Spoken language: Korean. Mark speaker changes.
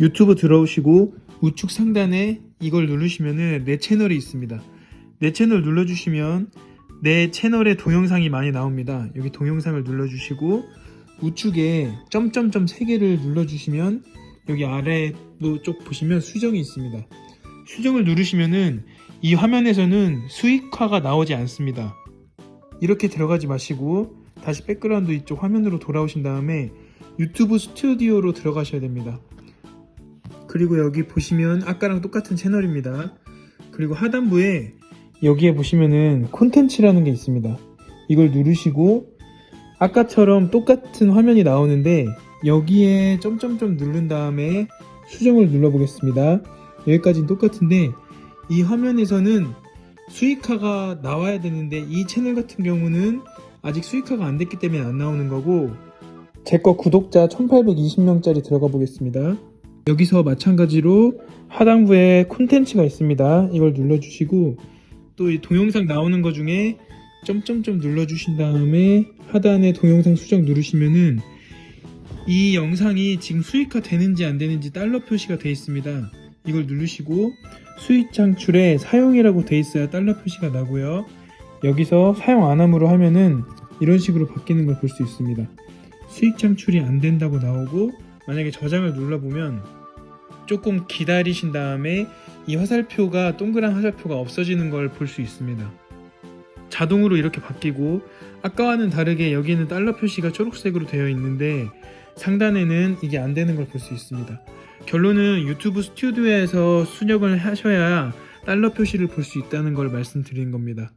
Speaker 1: 유튜브 들어오시고 우측 상단에 이걸 누르시면은 내 채널이 있습니다. 내 채널 눌러주시면 내 채널의 동영상이 많이 나옵니다. 여기 동영상을 눌러주시고 우측에 점점점 3개를 눌러주시면 여기 아래로 쪽 보시면 수정이 있습니다. 수정을 누르시면은 이 화면에서는 수익화가 나오지 않습니다. 이렇게 들어가지 마시고 다시 백그라운드 이쪽 화면으로 돌아오신 다음에 유튜브 스튜디오로 들어가셔야 됩니다. 그리고 여기 보시면 아까랑 똑같은 채널입니다. 그리고 하단부에 여기에 보시면은 콘텐츠라는 게 있습니다. 이걸 누르시고 아까처럼 똑같은 화면이 나오는데 여기에 점점점 누른 다음에 수정을 눌러보겠습니다. 여기까지는 똑같은데 이 화면에서는 수익화가 나와야 되는데 이 채널 같은 경우는 아직 수익화가 안 됐기 때문에 안 나오는 거고 제 거 구독자 1820명짜리 들어가 보겠습니다. 여기서 마찬가지로 하단부에 콘텐츠가 있습니다. 이걸 눌러주시고 또 이 동영상 나오는 거 중에 점점점 눌러주신 다음에 하단에 동영상 수정 누르시면은 이 영상이 지금 수익화 되는지 안 되는지 달러 표시가 되어 있습니다. 이걸 누르시고 수익 창출에 사용이라고 돼 있어야 달러 표시가 나고요. 여기서 사용 안 함으로 하면은 이런 식으로 바뀌는 걸 볼 수 있습니다. 수익 창출이 안 된다고 나오고 만약에 저장을 눌러보면 조금 기다리신 다음에 이 화살표가 동그란 화살표가 없어지는 걸 볼 수 있습니다. 자동으로 이렇게 바뀌고 아까와는 다르게 여기는 달러 표시가 초록색으로 되어 있는데 상단에는 이게 안 되는 걸 볼 수 있습니다. 결론은 유튜브 스튜디오에서 수정을 하셔야 달러 표시를 볼 수 있다는 걸 말씀드린 겁니다.